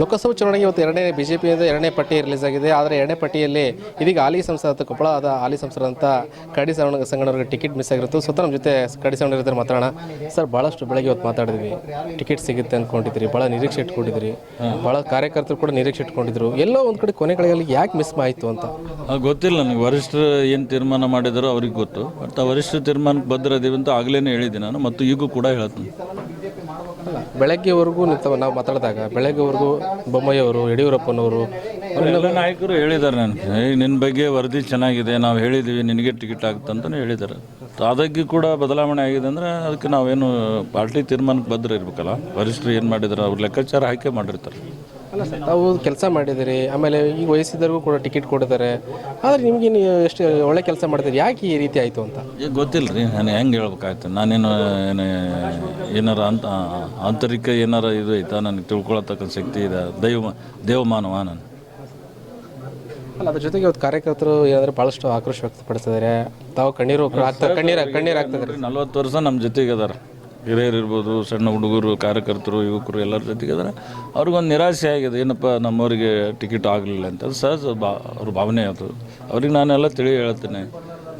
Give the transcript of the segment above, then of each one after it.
ಲೋಕಸಭಾ ಚುನಾವಣೆಗೆ ಇವತ್ತು ಎರಡನೇ ಬಿಜೆಪಿಯಿಂದ ಎರಡನೇ ಪಟ್ಟಿ ರಿಲೀಸ್ ಆಗಿದೆ. ಆದರೆ ಎರಡನೇ ಪಟ್ಟಿಯಲ್ಲಿ ಇದೀಗ ಹಾಲಿ ಸಂಸದ ಕೊಪ್ಪಳದ ಹಾಲಿ ಸಂಸದಂತ ಕಡಿ ಸವಣ ಸಂಗಣ್ಣವ್ರಿಗೆ ಟಿಕೆಟ್ ಮಿಸ್ ಆಗಿರುತ್ತೆ. ಸ್ವತಃ ನಮ್ಮ ಜೊತೆ ಕಡಿ ಸವಣ ಇರ್ತಾರೆ, ಮಾತಾಡೋಣ. ಸರ್ ಭಾಳಷ್ಟು ಬೆಳಗ್ಗೆ ಇವತ್ತು ಮಾತಾಡಿದ್ವಿ. ಟಿಕೆಟ್ ಸಿಗುತ್ತೆ ಅಂದ್ಕೊಂಡಿದ್ರಿ ಭಾಳ ನಿರೀಕ್ಷೆ ಇಟ್ಕೊಂಡಿದ್ರಿ ಭಾಳ ಕಾರ್ಯಕರ್ತರು ಕೂಡ ನಿರೀಕ್ಷೆ ಇಟ್ಕೊಂಡಿದ್ರು. ಎಲ್ಲೋ ಒಂದು ಕಡೆ ಕೊನೆಗಳಲ್ಲಿ ಯಾಕೆ ಮಿಸ್ ಆಯಿತು ಅಂತ? ಗೊತ್ತಿಲ್ಲ ನನಗೆ. ವರಿಷ್ಠರು ಏನು ತೀರ್ಮಾನ ಮಾಡಿದಾರೋ ಅವ್ರಿಗೆ ಗೊತ್ತು. ಬಟ್ ವರಿಷ್ಠ ತೀರ್ಮಾನಕ್ಕೆ ಅಂತ ಆಗಲೇ ಹೇಳಿದ್ದೀನಿ ನಾನು. ಮತ್ತು ಈಗೂ ಕೂಡ ಹೇಳ್ತೀನಿ. ಬೆಳಗ್ಗೆವರೆಗೂ ನಿಂತವ ನಾವು ಮಾತಾಡಿದಾಗ ಬೆಳಗ್ಗೆವರೆಗೂ ಬೊಮ್ಮಾಯಿಯವರು ಯಡಿಯೂರಪ್ಪನವರು ಎಲ್ಲ ನಾಯಕರು ಹೇಳಿದ್ದಾರೆ ನಾನು ಏ ನಿನ್ನ ಬಗ್ಗೆ ವರದಿ ಚೆನ್ನಾಗಿದೆ ನಾವು ಹೇಳಿದ್ದೀವಿ ನಿನಗೆ ಟಿಕೆಟ್ ಆಗುತ್ತೆ ಅಂತಲೇ ಹೇಳಿದ್ದಾರೆ. ಅದಕ್ಕೆ ಕೂಡ ಬದಲಾವಣೆ ಆಗಿದೆ ಅಂದರೆ ಅದಕ್ಕೆ ನಾವೇನು ಪಾರ್ಟಿ ತೀರ್ಮಾನಕ್ಕೆ ಬದ್ಧ ಇರಬೇಕಲ್ಲ? ವರಿಷ್ಠರು ಏನು ಮಾಡಿದ್ರು ಅವ್ರು ಲೆಕ್ಕಾಚಾರ ಆಯ್ಕೆ ಮಾಡಿರ್ತಾರೆ. ಅಲ್ಲ ಸರ್ ತಾವು ಕೆಲಸ ಮಾಡಿದಿರಿ ಆಮೇಲೆ ಈಗ ವಯಸ್ಸಿದ್ದರಿಗೂ ಕೂಡ ಟಿಕೆಟ್ ಕೊಡ್ತಾರೆ ಆದರೆ ನಿಮಗೆ ನೀವು ಎಷ್ಟು ಒಳ್ಳೆ ಕೆಲಸ ಮಾಡಿದಿರಿ ಯಾಕೆ ಈ ರೀತಿ ಆಯಿತು ಅಂತ? ಈಗ ಗೊತ್ತಿಲ್ಲ ರೀ ನಾನು ಹೆಂಗೆ ಹೇಳ್ಬೇಕಾಯ್ತು? ನಾನೇನು ಏನು ಏನಾರ ಅಂತ ಆಂತರಿಕ ಏನಾರ ಇದು ಐತಾ? ನನಗೆ ತಿಳ್ಕೊಳತಕ್ಕ ಶಕ್ತಿ ಇದೆ ದೈವ ದೇವಮಾನವ ನಾನು? ಅಲ್ಲ ಅದ್ರ ಜೊತೆಗೆ ಇವತ್ತು ಕಾರ್ಯಕರ್ತರು ಏನಾದ್ರೆ ಭಾಳಷ್ಟು ಆಕ್ರೋಶ ವ್ಯಕ್ತಪಡಿಸಿದ್ದಾರೆ. ತಾವು ಕಣ್ಣೀರು ಕಣ್ಣೀರ ಕಣ್ಣೀರು ಕಣ್ಣೀರು ಆಗ್ತದೆ ನಲ್ವತ್ತು ವರ್ಷ ನಮ್ಮ ಜೊತೆಗೆ ಅದಾರ ಹಿರಿಯರು ಇರ್ಬೋದು ಸಣ್ಣ ಹುಡುಗರು ಕಾರ್ಯಕರ್ತರು ಯುವಕರು ಎಲ್ಲರ ಜೊತೆಗೆ ಅದಾರ ಅವ್ರಿಗೊಂದು ನಿರಾಸೆ ಆಗಿದೆ. ಏನಪ್ಪ ನಮ್ಮವರಿಗೆ ಟಿಕೆಟ್ ಆಗಲಿಲ್ಲ ಅಂತ. ಅದು ಸಹಜ ಬಾ ಅವ್ರ ಭಾವನೆ ಅದು. ಅವ್ರಿಗೆ ನಾನೆಲ್ಲ ತಿಳಿ ಹೇಳ್ತೇನೆ.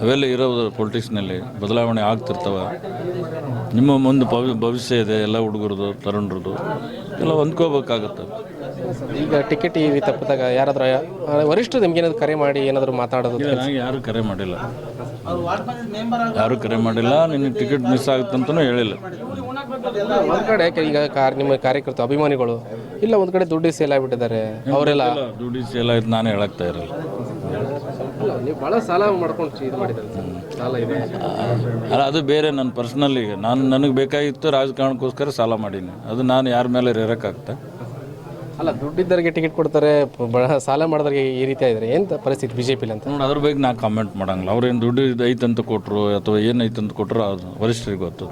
ಅವೆಲ್ಲ ಇರೋದು ಪೊಲಿಟಿಕ್ಸ್ನಲ್ಲಿ ಬದಲಾವಣೆ ಆಗ್ತಿರ್ತವೆ. ನಿಮ್ಮ ಮುಂದೆ ಭವಿ ಭವಿಷ್ಯ ಇದೆ ಎಲ್ಲ ಹುಡುಗರದು ತರುಣರದು ಎಲ್ಲ ಹೊಂದ್ಕೋಬೇಕಾಗತ್ತೆ. ಈಗ ಟಿಕೆಟ್ ಈ ರೀತಿ ತಪ್ಪಿದಾಗ ಯಾರಾದ್ರೂ ವರಿಷ್ಠರು ನಿಮ್ಗೆ ಏನಾದ್ರು ಕರೆ ಮಾಡಿ ಏನಾದರೂ ಮಾತಾಡೋದು ನನಗೆ ಯಾರೂ ಕರೆ ಮಾಡಿಲ್ಲ. ಯಾರೂ ಕರೆ ಮಾಡಿಲ್ಲ ನಿನ್ನ ಟಿಕೆಟ್ ಮಿಸ್ ಆಗುತ್ತಂತನೂ ಹೇಳಿಲ್ಲ. ಒಂದ್ ಕಡೆ ಈಗ ಕಾರ್ ನಿಮ್ಮ ಕಾರ್ಯಕರ್ತ ಅಭಿಮಾನಿಗಳು ಇಲ್ಲ ಒಂದ್ ಕಡೆ ದುಡ್ಡು ಸೇಲ್ ಆಗಿಬಿಟ್ಟಿದ್ದಾರೆ ಅವರೆಲ್ಲ ದುಡ್ಡು ಸೇಲ್ ಆಯ್ತು ನಾನೇ ಹೇಳಕ್ತಾ ಇರಲ್ಲ ನೀವು ಭಾಳ ಸಾಲ ಮಾಡ್ಕೊಂಡು ಇದು ಮಾಡಿದ್ದಾರೆ ಸಾಲ ಇದೆ. ಅಲ್ಲ ಅದು ಬೇರೆ ನನ್ನ ಪರ್ಸ್ನಲ್ ಈಗ. ನಾನು ನನಗೆ ಬೇಕಾಗಿತ್ತು ರಾಜಕಾರಣಕ್ಕೋಸ್ಕರ ಸಾಲ ಮಾಡೀನಿ. ಅದು ನಾನು ಯಾರ ಮೇಲೆ ಇರೋಕ್ಕಾಗ್ತಾ ಅಲ್ಲ ದುಡ್ಡಿದ್ದರಿಗೆ ಟಿಕೆಟ್ ಕೊಡ್ತಾರೆ ಬಹಳ ಸಾಲ ಮಾಡಿದವ್ರಿಗೆ ಈ ರೀತಿ ಆಗಿದ್ರೆ ಏನು ಪರಿಸ್ಥಿತಿ ಬಿ ಜೆ ಪಿಲಿ ಅಂತ? ನೋಡಿ ಅದ್ರ ಬಗ್ಗೆ ನಾ ಕಾಮೆಂಟ್ ಮಾಡಂಗಿಲ್ಲ. ಅವ್ರೇನು ದುಡ್ಡು ಇದು ಐತಂತ ಕೊಟ್ಟರು ಅಥವಾ ಏನು ಅಂತ ಕೊಟ್ಟರು ಅದು ವರಿಷ್ಠರಿಗೆ ಗೊತ್ತು.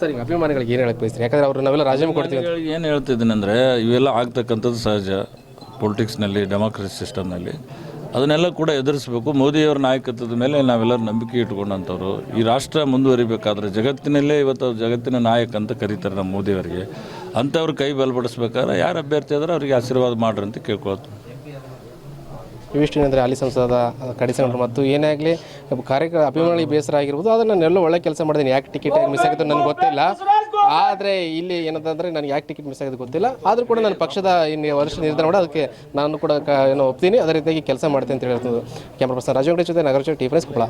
ಸರಿ ಈಗ ಅಭಿಮಾನಿಗಳಿಗೆ ಏನು ಹೇಳಕ್ ಬಯಸ್ತೀರಿ? ಯಾಕಂದ್ರೆ ಅವ್ರು ನಾವೆಲ್ಲ ರಾಜೀನಾಮೆ ಕೊಡ್ತೀವಿ. ಏನು ಹೇಳ್ತಿದ್ದೀನಿ ಅಂದರೆ ಇವೆಲ್ಲ ಆಗ್ತಕ್ಕಂಥದ್ದು ಸಹಜ. ಪೊಲಿಟಿಕ್ಸ್ನಲ್ಲಿ ಡೆಮಾಕ್ರಸಿ ಸಿಸ್ಟಮ್ನಲ್ಲಿ ಅದನ್ನೆಲ್ಲ ಕೂಡ ಎದುರಿಸಬೇಕು. ಮೋದಿಯವರ ನಾಯಕತ್ವದ ಮೇಲೆ ನಾವೆಲ್ಲರೂ ನಂಬಿಕೆ ಇಟ್ಕೊಂಡಂಥವ್ರು. ಈ ರಾಷ್ಟ್ರ ಮುಂದುವರಿಬೇಕಾದ್ರೆ ಜಗತ್ತಿನಲ್ಲೇ ಇವತ್ತು ಜಗತ್ತಿನ ನಾಯಕ ಅಂತ ಕರೀತಾರೆ ನಮ್ಮ ಮೋದಿಯವರಿಗೆ. ಅಂಥವ್ರು ಕೈ ಬಲಪಡಿಸ್ಬೇಕಾದ್ರೆ ಯಾರು ಅಭ್ಯರ್ಥಿ ಆದ್ರೆ ಅವರಿಗೆ ಆಶೀರ್ವಾದ ಮಾಡ್ರಿ ಅಂತ ಕೇಳ್ಕೊಳ್ತು ಅಂದರೆ ಹಾಲಿ ಸಂಸದ ಕಡಿಸಂಡ್ರು ಮತ್ತು ಏನೇ ಆಗಲಿ ಕಾರ್ಯಕ್ರಮ ಅಭಿಮಾನಿಗಳಿಗೆ ಬೇಸರ ಆಗಿರ್ಬೋದು, ಅದನ್ನು ನಾನೆಲ್ಲೋ ಒಳ್ಳೆ ಕೆಲಸ ಮಾಡಿದ್ದೀನಿ ಯಾಕೆ ಟಿಕೆಟ್ ಮಿಸ್ ಆಗಿದ್ದು ನನಗೆ ಗೊತ್ತಿಲ್ಲ. ಆದರೆ ಇಲ್ಲಿ ಏನಂತಂದ್ರೆ ನನಗೆ ಯಾಕೆ ಟಿಕೆಟ್ ಮಿಸ್ ಆಗಿದೆ ಗೊತ್ತಿಲ್ಲ. ಆದರೂ ಕೂಡ ನನ್ನ ಪಕ್ಷದ ಇನ್ನು ವರ್ಷ ನಿರ್ಧಾರ ಮಾಡಿ ಅದಕ್ಕೆ ನಾನು ಕೂಡ ಏನೋ ಒಪ್ತೀನಿ. ಅದೇ ರೀತಿಯಾಗಿ ಕೆಲಸ ಮಾಡ್ತೀನಿ ಅಂತ ಹೇಳ್ತದ್ದು ಕ್ಯಾಮ್ರಾ ಪರ್ಸನ್ ರಾಜು ಅಂಗಡಿ ಜೊತೆ ನಗರ ಫ್ರೆಸ್ ಕೊಪ್ಪಳ.